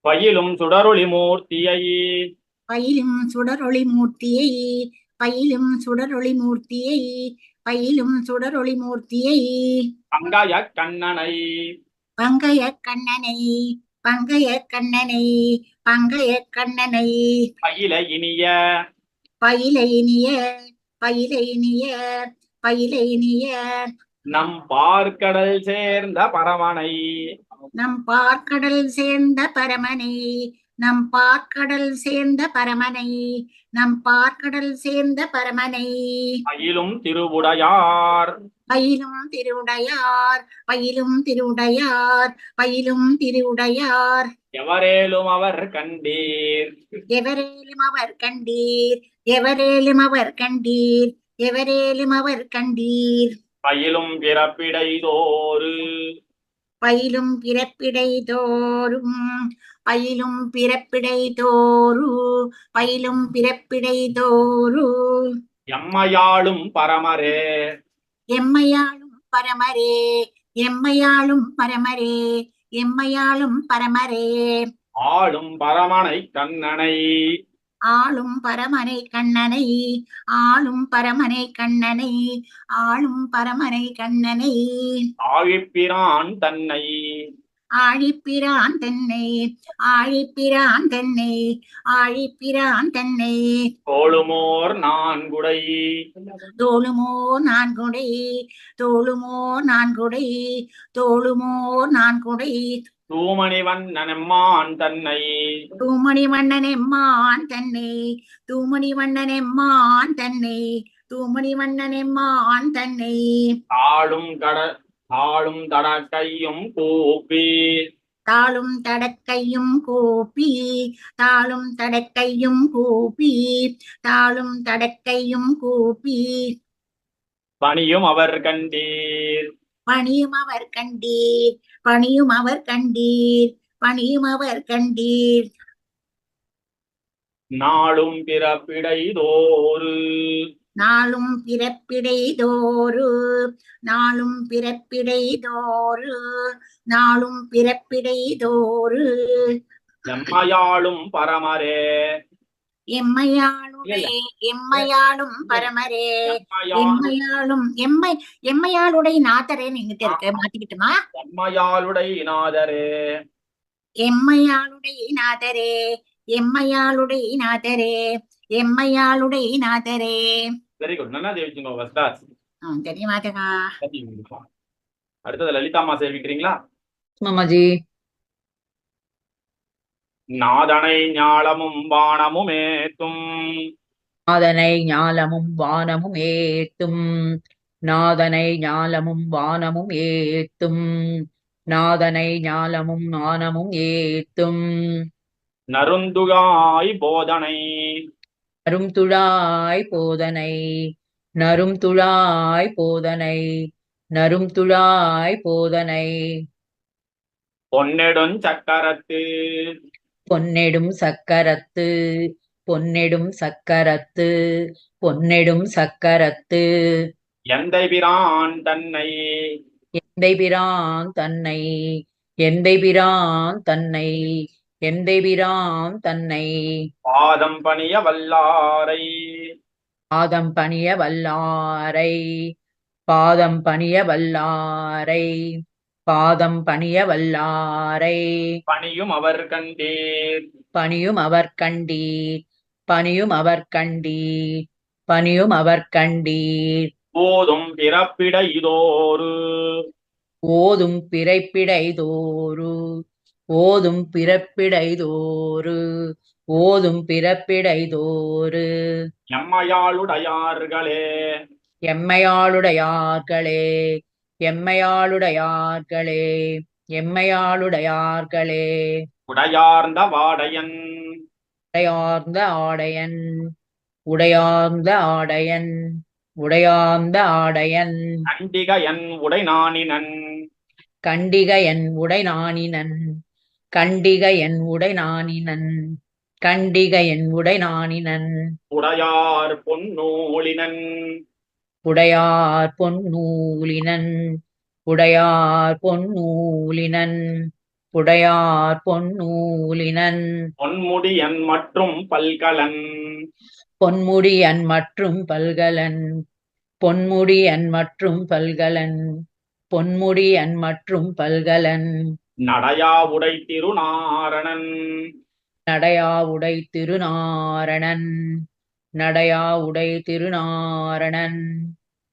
பயிலும் சுடரொளி மூர்த்தியை பயிலும் சுடரொளி மூர்த்தியை பயிலும் சுடரொளி மூர்த்தியை பயிலும் சுடரொளி மூர்த்தியை பங்காய கண்ணனை. பங்கய கண்ணனை பங்கய கண்ணனை பங்கய கண்ணனை. பயில இனிய. பயில இனிய பயில இனிய பயில இனிய. நம் பார்க்கடல் சேர்ந்த பரமனை நம் பார்க்கடல் சேர்ந்த பரமனை நம் பார்க்கடல் சேர்ந்த பரமனை நம் பார்க்கடல் சேர்ந்த பரமனை. பயிலும் திருவுடையார். பயிலும் திருவுடையார் பயிலும் திருவுடையார் பயிலும் திருவுடையார். எவரேலும் அவர் கண்டீர். எவரேலும் அவர் கண்டீர் எவரேலும் அவர் கண்டீர் எவரேலும் அவர் கண்டீர். பயிலும் பிறப்பிடை தோறு பயிலும் பிறப்பிடை தோறும் பயிலும் பிறப்பிடை தோறு பயிலும் பிறப்பிடை தோறு எம்மையாளும் பரமரே. எம்மையாளும் பரமரே எம்மையாளும் பரமரே எம்மையாளும் பரமரே. ஆளும் பரமனை கண்ணனை. ஆளும் பரமனை கண்ணனை ஆளும் பரமனை கண்ணனை ஆளும் பரமனை கண்ணனை. ஆழிப்பிரான் தன்னை. ஆழிப்பிரான் தன்னை ஆழிப்பிரான் தன்னை ஆழிப்பிரான் தன்னை. தோளுமோர் நான்குடை. தோளுமோ நான்குடை தோளுமோ நான்குடை தோளுமோ நான்குடை. தூமணி வண்ணனம்மான் தன்னை. தூமணி வண்ணன் எம்மான் தன்னை. தூமணி வண்ணன் எம்மான் தன்னை. தூமணி வண்ணன் எம்மான் தன்னை. ஆளும் கட ஆளும் தடக்கையும் கூப்பி. தாளும் தடக்கையும் கூப்பி. தாளும் தடக்கையும் கூப்பி. தாளும் தடக்கையும் கூப்பி. பணியும் அவர் கண்டீர். பணியும் அவர் கண்டீர் பணியும் அவர் கண்டீர் பணியும் அவர் கண்டீர். நாளும் பிறப்பிடை தோறு நாளும் பிறப்பிடை தோறு நாளும் பிறப்பிடை தோறு நாளும் பிறப்பிடை தோறு எம்மையாளும் பரமரே. எம்மையாளும் பரமரே எம்மையாளும் எம்மை எம்மையாளுடைய நாதரே நீங்கிட்ட இருக்க மாத்திக்கிட்டுமா? எம்மையாளுடை நாதரே. எம்மையாளுடைய நாதரே எம்மையாளுடைய நாதரே எம்மையாளுடைய நாதரே. வெரி குட் நல்லா ஜெயிச்சுங்க ஆ, தெரியுமாட்டகா அடுத்தது லலிதாம்மா சேவிக்கிறீங்களா? மாமாஜி நாதனை ஞாலமும் வானமும் ஏத்தும் நாதனை ஞாலமும் வானமும் ஏத்தும் நாதனை ஞாலமும் வானமும் ஏத்தும் நாதனை ஞாலமும் வானமும் ஏத்தும் நருந்துகாய் போதனை. நரும் துழாய் போதனை. நரும் துழாய் போதனை. நரும் துழாய் போதனை. பொன்னெடுஞ் சக்கரத்து. பொன்னெடும் சக்கரத்து பொன்னெடும் சக்கரத்து பொன்னெடும் சக்கரத்து. எந்தை பிரான் தன்னை. எந்தை பிரான் தன்னை எந்தை பிரான் தன்னை எந்தை பிரான் தன்னை. பாதம் பணிய வல்லாரை. பாதம் பணிய வல்லாரை பாதம் பணிய வல்லாரை. பாதம் பணிய வல்லாரை. பணியும் அவர் கண்டீர். பணியும் அவர் கண்டீர். பணியும் அவர் கண்டீர். பணியும் அவர் கண்டீர். போதும் பிறப்பிட இதோரு. ஓதும் பிறப்பிடைதோறு ஓதும் பிறப்பிடைதோறு ஓதும் பிறப்பிடைதோறு எம்மையாளுடையார்களே. எம்மையாளுடையார்களே. எம்மையாளுடையார்களே எம்மையாளுடையார்களே. உடையார்ந்த வாடையன் உடையார்ந்த ஆடையன். உடையார்ந்த ஆடையன். உடையார்ந்த ஆடையன். கண்டிகையன் உடைநாணினன் கண்டிகையன் உடைநாணினன் கண்டிகையன் உடைநாணினன் கண்டிகையன் உடைநாணினன் உடையார் பொன்னூலினன் உடையார் பொன்னூலினன் உடையார் பொன்னூலினன் புடையார் பொன்னூலினன். பொன்முடியன் மற்றும் பல்கலன். பொன்முடியன் மற்றும் பல்கலன் பொன்முடியன் மற்றும் பல்கலன் பொன்முடியன் மற்றும் பல்கலன். நடையா உடை திருநாரணன். நடையா உடை திருநாரணன். நடையா உடை திருநாரணன்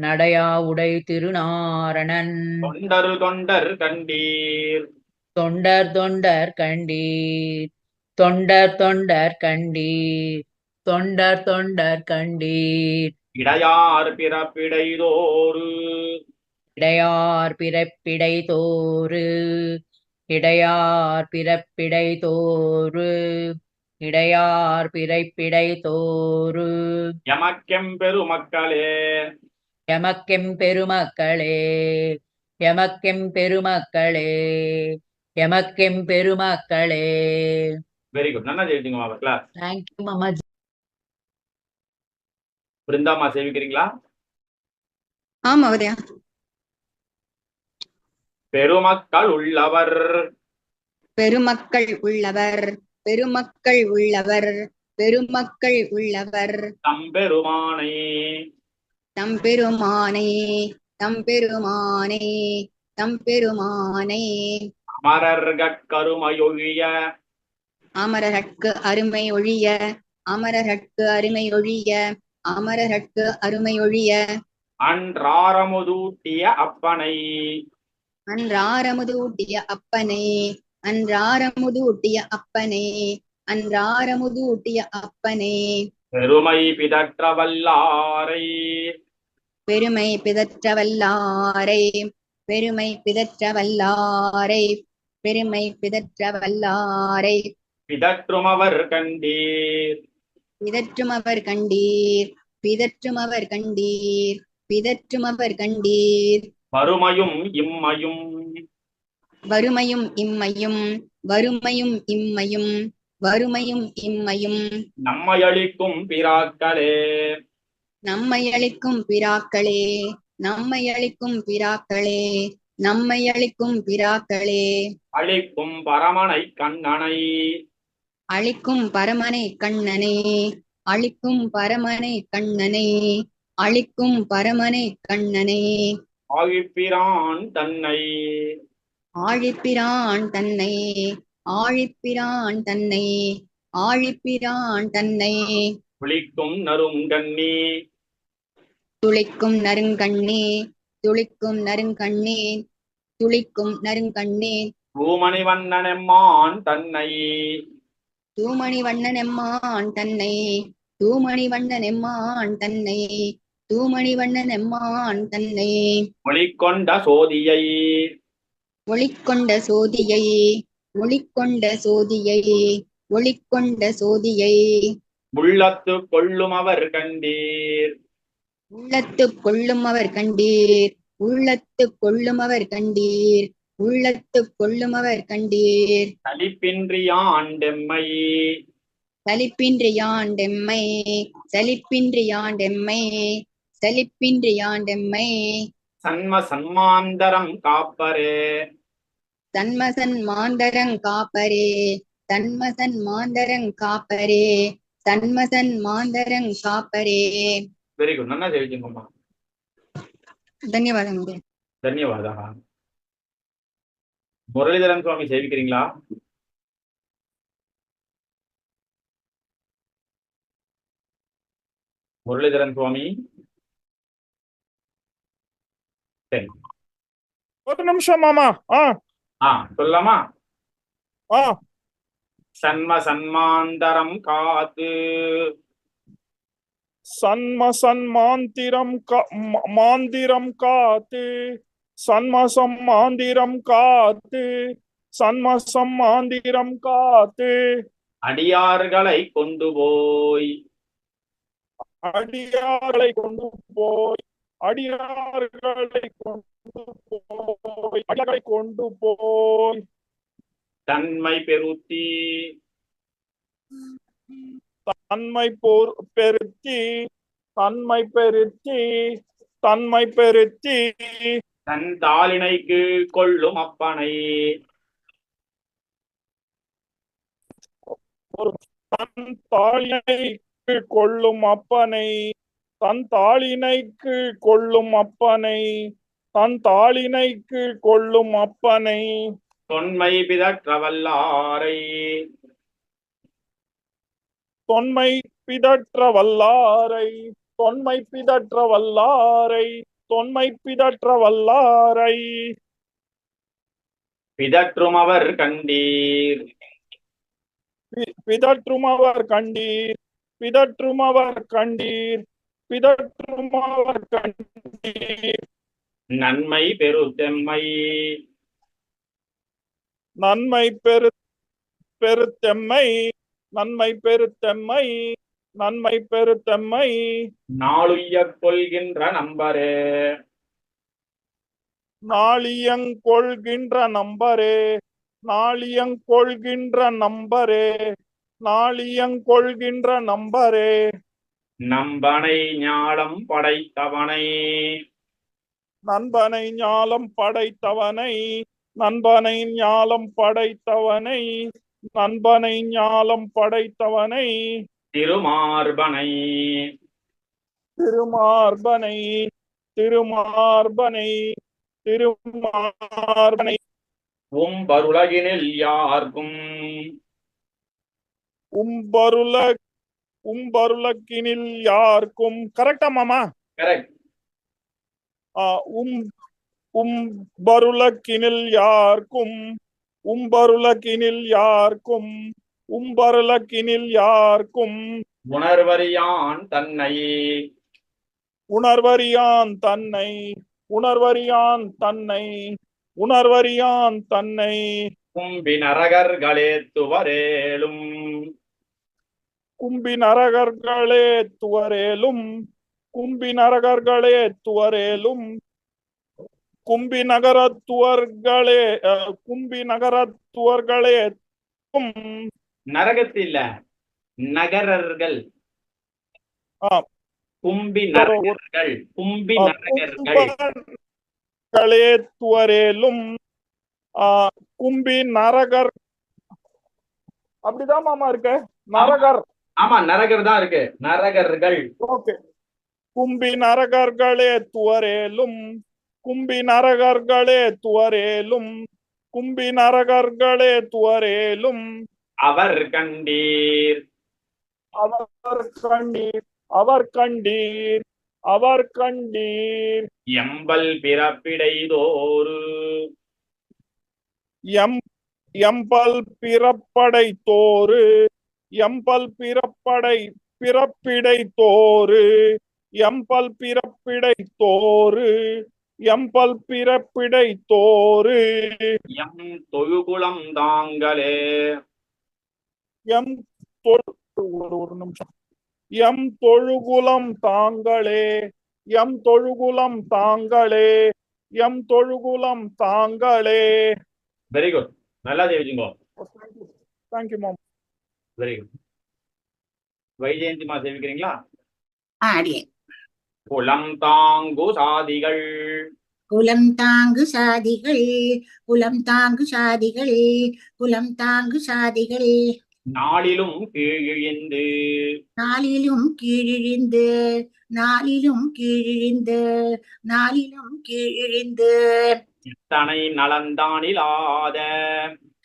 நடையா உடை திருநாரணன். தொண்டர் தொண்டர் கண்டீர். தொண்டர் தொண்டர் கண்டீர். தொண்டர் தொண்டர் கண்டீர். தொண்டர் தொண்டர் கண்டீர். இடையார் பிறப்பிடைதோறு. இடையார் பிறப்பிடை தோறு இடையார் பிறப்பிடை தோறு இடையார் பிறப்பிடை தோறு. எமக்கெம் பெருமக்களே. எமக்கெம் பெருமக்களே. எமக்கெம் பெருமக்களே. எமக்கெம் பெருமக்களே. வெரி குட் நல்லா ஜெயிச்சுங்க மாவட்டல தேங்க்யூ மாமா பிருந்தாமா சேவிக்கிறீங்களா? ஆம் பெருமக்கள் உள்ளவர். பெருமக்கள் உள்ளவர். பெருமக்கள் உள்ளவர் பெருமக்கள் உள்ளவர். தம்பெருமானை. தம்பெருமானே தம்பெருமானே தம்பெருமானே. அமரர்கட் கருமையொழிய. அமரர்க்கு அருமை ஒழிய அமரர்க்கு அருமை ஒழிய அமரர்க்கு அருமை ஒழிய அன்றாரமுதூட்டிய அப்பனை. அன்றாரமுதூட்டிய அப்பனே. அன்றாரமுதூட்டிய அப்பனே அன்றாரமுதூட்டிய அப்பனே. பெருமை பிதற்ற வல்லாரை பெருமை பிதற்ற வல்லாரை பெருமை பிதற்ற வல்லாரை பெருமை பிதற்ற வல்லாரை பிதற்றும் அவர் கண்டீர். பிதற்றும் அவர் கண்டீர் பிதற்றும் அவர் கண்டீர் பிதற்றும் அவர் கண்டீர். வறுமையும் இம்மையும் வறுமையும் இம்மையும் வறுமையும் இம்மையும் வறுமையும் இம்மையும். நம்மையளிக்கும் பிராக்களே. நம்மை அளிக்கும் பிராக்களே நம்மை அளிக்கும் பிராக்களே நம்மை அளிக்கும் பிராக்களே. அளிக்கும் பரமனை கண்ணனை. அழிக்கும் பரமனை கண்ணனே அழிக்கும் பரமனை கண்ணனே அழிக்கும் பரமனை கண்ணனே. ஆழிப்பிரான் தன்னை. ஆழிப்பிரான் தன்னை ஆழிப்பிரான் தன்னை ஆழிப்பிரான் தன்னை. குளிக்கும் நறுங்கண்ணி துளிக்கும் நறுங்கண்ணே துளிக்கும் நறுங்கண்ணே துளிக்கும் நறுங்கண்ணே பூமணி வண்ணனெம்மான் தன்னை. தூமணி வண்ணன் எம்மான் தன்னை தூமணி வண்ணன் எம்மான் தன்னை தூமணி வண்ணன் எம்மான் தன்னை. ஒளிக்கொண்ட சோதியை. ஒளிக்கொண்ட சோதியை ஒளிக்கொண்ட சோதியை ஒளிக்கொண்ட சோதியை. உள்ளத்து கொள்ளும் அவர் கண்டீர். உள்ளத்து கொள்ளும் அவர் கண்டீர். உள்ளத்து கொள்ளும் அவர் கண்டீர். உள்ளத்து கொள்ளும் அவர் கண்டீர். சலிப்பின்றியாண்டெம்மை சலிப்பின்றி யாண்டெம்மை சலிப்பின்றி யாண்டெம்மை சலிப்பின்றி யாண்டெம்மை சன்ம சன்மாந்தரம் காப்பரே. தன்மசன் மாந்தரங் காப்பரே தன்மசன் மாந்தரங் காப்பரே தன்மசன் மாந்தரங் காப்பரே. வெரி குட் நல்லா ஜெயிச்சிங்கம்மா ధన్యవాదం ధన్యవాదా முரளிதரன் சுவாமி சேவிக்கிறீங்களா? முரளிதரன் சுவாமி. சரி. ஒரு நிமிஷம் மாமா. ஆ. ஆ சொல்லலாமா? சன்ம சன்மாந்தரம் காத்து சன்ம சன்மாந்திரம் மாந்திரம் காத்து. சன்மசம் மாந்திரம் காத்து. சன்மசம் மாந்திரம் காத்து. அடியார்களை கொண்டு போய். அடியார்களை கொண்டு போய். அடியார்களை கொண்டு போய் அடியார்களை கொண்டு போய். தன்மை பெருத்தி. தன்மை போர் பெருத்தி. தன்மை பெருத்தி. தன்மை பெருத்தி. தன் தாளினைக்கு கொள்ளும் அப்பனை. ஒரு தன் தாளினைக்கு கொள்ளும் அப்பனை. தன் தாளினைக்கு கொள்ளும் அப்பனை தன் தாளினைக்கு கொள்ளும் அப்பனை. தொன்மை பிதற்ற வல்லாரை தொன்மை பிதற்ற வல்லாரை தொன்மை பிதற்ற வல்லாரை தொன்மை பிதற்ற வல்லாரை பிதற்றும் அவர் கண்டீர். பிதற்றும் அவர் கண்டீர் பிதற்றும் அவர் கண்டீர். பிதற்றும் அவர் கண்டீர் நன்மை பெருத்தெம்மை நன்மை பெரு பெருத்தெம்மை நன்மை பெருத்தெம்மை நன்மை பெருத்தெம்மை நாளுய்யக் கொள்கின்ற நம்பரே. நாளியங்கொள்கின்ற நம்பரே. நாளியங்கொள்கின்ற நம்பரே. நாளியங்கொள்கின்ற நம்பரே. நம்பனை ஞாலம் படைத்தவனை. நண்பனை ஞாலம் படைத்தவனை. நண்பனை ஞாலம் படைத்தவனை. நண்பனை ஞாலம் படைத்தவனை. திருமார்பனை. திருமார்பனை. திருமார்பனை. திருமார்பனை. உம்பருலகினில் யார்க்கும்? உம்பருல உம்பருலக்கினில் யாருக்கும் கரெக்டா மாமா? உம் உம்பருலக்கினில் யாருக்கும் உம்பருலக்கினில் யாருக்கும் உம்பருலக்கினில் யாருக்கும். உணர்வறியான் தன்னை. உணர்வறியான் தன்னை. உணர்வறியான் தன்னை. உணர்வறியான் தன்னை. கும்பி நரகர்களே துவரேலும். கும்பி நரகர்களே துவரேலும் கும்பி நரகர்களே துவரேலும் கும்பி நகரத்துவர்களே கும்பி நகரத்துவர்களே நரகத்தில் நகரர்கள். கும்பி நரகர்கள் கும்பி நரகர்கள். துவரேலும் கும்பி நரகர். அப்படிதான் மாமா இருக்கு? நரகர். ஆமா நரகர் தான் இருக்கு. நரகர்கள். ஓகே. கும்பி நரகர்களே துவரேலும் கும்பி நரகர்களே துவரேலும் கும்பி நரகர்களே துவரேலும். அவர் கண்டீர். அவர் கண்டீர் அவர் கண்டீர் அவர் கண்டீர். எம்பல் பிறப்பிடைதோறு. எம் எம்பல் பிறப்படை தோறு எம்பல் பிறப்படை பிறப்பிடை தோறு எம்பல் பிறப்பிடை தோறு எம்பல் பிறப்பிடை தோறு. எம் தொழுகுளம் தாங்களே. எம் ஒரு ஒரு நிமிஷம். எம் தொழுகுலம் தாங்களே. எம் தொழுகுலம் தாங்களே. எம் தொழுகுலம் தாங்களே. வெரி குட் நல்லா தெரிவிச்சுங்கோ thank you ma'am very good வைஜெயந்திமா சேவிக்கிறீங்களா குலம் தாங்கு சாதிகள். குலம் தாங்கு சாதிகள். குலம் தாங்கு சாதிகள். குலம் தாங்கு சாதிகள். நாளிலும் கீழிழிந்து. நாளிலும் கீழிழிந்து. நாளிலும் கீழிழிந்து. நாளிலும் கீழிழிந்து. இத்தனை நலந்தானிலாத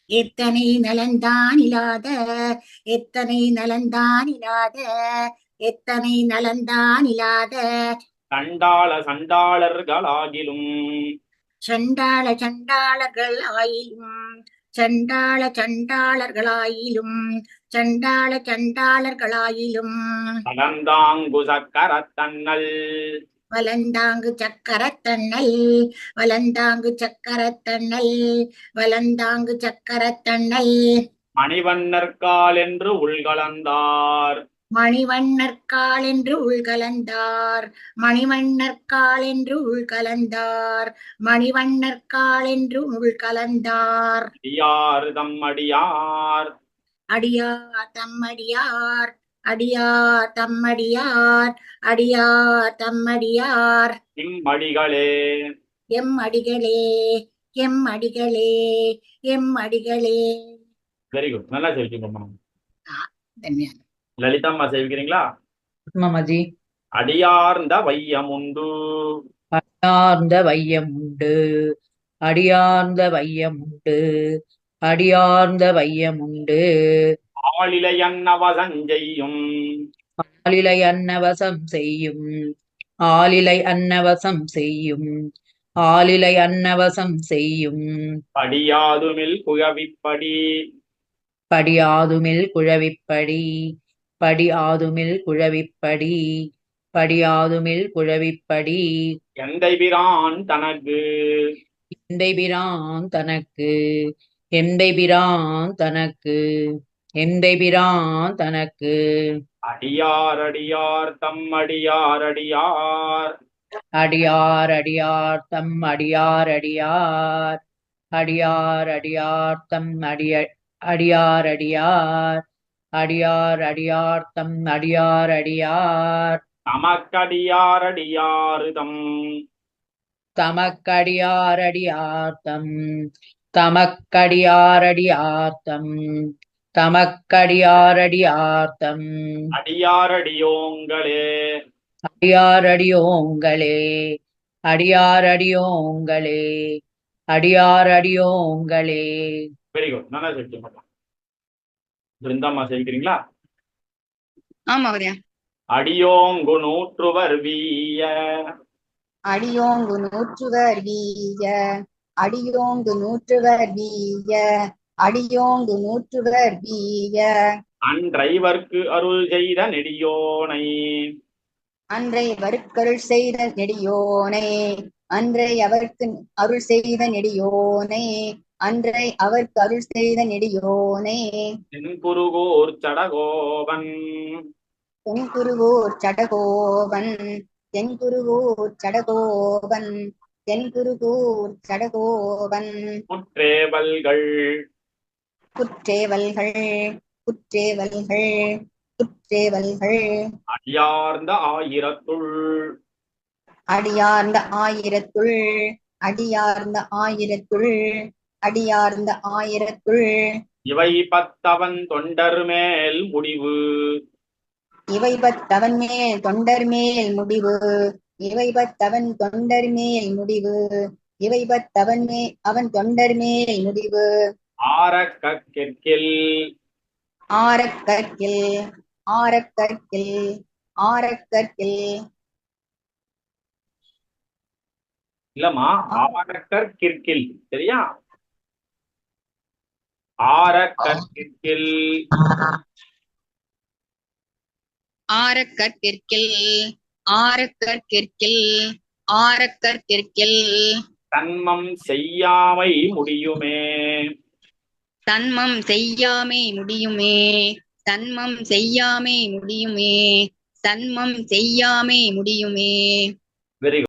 எத்தனை நலன்தான் இல்லாத எத்தனை நலன்தான் இல்லாத எத்தனை நலன்தான் இல்லாத. சண்டாள சண்டாளர்களாகிலும். சண்டாள சண்டாளர்கள் ஆயிலும். சண்டாள சண்டாளர்களாயிலும். சண்டாள சண்டாளர்களாயிலும். கலந்தாங்கு சக்கரத்தன்னல் வலந்தாங்கு சக்கரத்தண்ணல் வலந்தாங்கு சக்கரத்தண்ணல் வலந்தாங்கு சக்கரத்தண்ணல். மணிவண்ணர்கால் என்று உள்கலந்தார். மணிவண்ணற்கால் என்று உள்கலந்தார். மணிவண்ணற்கால் என்று உள்கலந்தார். மணிவண்ணற்கால் என்று உள்கலந்தார். அடியார் தம் அடியார். அடியார். தம்மடியார் அடியார் தம்மடியார். இம்மடிகளே எம் அடிகளே எம் அடிகளே எம் அடிகளே. வெரி குட் நல்லா சொல்லிட்டு தன்மையான லலிதம்மா சேவிக்கிறீங்களா? மாமாஜி. அடியார்ந்த வையம் உண்டு அடியார்ந்த வையம் உண்டு அடியார்ந்த வையம் உண்டு அடியார்ந்த வையம் உண்டு ஆளிலை அன்னவசஞ்செய்யும் ஆலிலை அன்னவசம் செய்யும் ஆலிலை அன்னவசம் செய்யும் ஆலிலை அன்னவசம் செய்யும் படியாதுமில் குழவிப்படி. படியாதுமில் குழவிப்படி. படியாதுமில் குழவிப்படி. படியாதுமில் குழவிப்படி. எந்தை பிரான் தனக்கு. எந்தை பிரான் தனக்கு. எந்தை பிரான் தனக்கு. எந்தை பிரான் தனக்கு. அடியார் அடியார் தம் அடியார் அடியார். அடியார் அடியார் தம் அடியார் அடியார். அடியார் அடியார் தம் அடிய அடியார் அடியார். அடியார் அடியார் தம் அடியார் அடியார். தமக்கடியார் அடியார் தம் தமக்கடியார் அடியார் தம் தமக்கடியார் அடியார் தம் தமக்கடியார் அடியார் தம் அடியார் அடியோங்களே அடியார் அடியோங்களே அடியார் அடியோங்களே அடியார் அடியோங்களே வெரி குட் நல்லா சொல்லிட்டு பிருந்தாம்மா சேவிக்கிறீங்களா ஆமா அடியோங்கு நூற்றுவர் வீய. அடியோங்கு நூற்றுவர் வீய. அடியோங்கு நூற்றுவர் வீய. அடியோங்கு நூற்றுவர் வீய. அன்றைவர்க்கு அருள் செய்த நெடியோனை. அன்றை வருக்கருள் செய்த நெடியோனே. அன்றை அவர்க்கு அருள் செய்த நெடியோனே. அன்றை அவர்க்கு அருள் செய்த நெடியோனே. தென்குருகூர் சடகோபன் தென்குருகூர் சடகோபன் தென்குருகூர் சடகோபன் தென்குருகூர் சடகோபன் முற்றேவல்கள் குற்றேவல்கள் குற்றேவல்கள் குற்றேவல்கள். அடியார்ந்த ஆயிரத்துள். அடியார்ந்த ஆயிரத்துள் அடியார்ந்த ஆயிரத்துள் அடியார்ந்த ஆயிரத்துள். இவை பத்தவன் தொண்டர் மேல் முடிவு. இவை பத்தவன் மேல் தொண்டர் மேல் முடிவு. இவை பத்தவன் தொண்டர் மேல் முடிவு. இவை பத்தவன் மே அவன் தொண்டர் மேல் முடிவு. ஆரக்கில் ஆரக்கற்கில் ஆரக்கற்கில் ஆரக்கற்கில். இல்லம்மா ஆரக்கர் கிற்கில் சரியா? ஆரக்கிற்கில் ஆரக்கற்கிற்கில் ஆரக்கற்கிற்கில் ஆரக்கற்கிற்கில். தன்மம் செய்யாமை முடியுமே. தன்மம் செய்யாமே முடியுமே. தன்மம் செய்யாமே முடியுமே. தன்மம் செய்யாமே முடியுமே. வெரி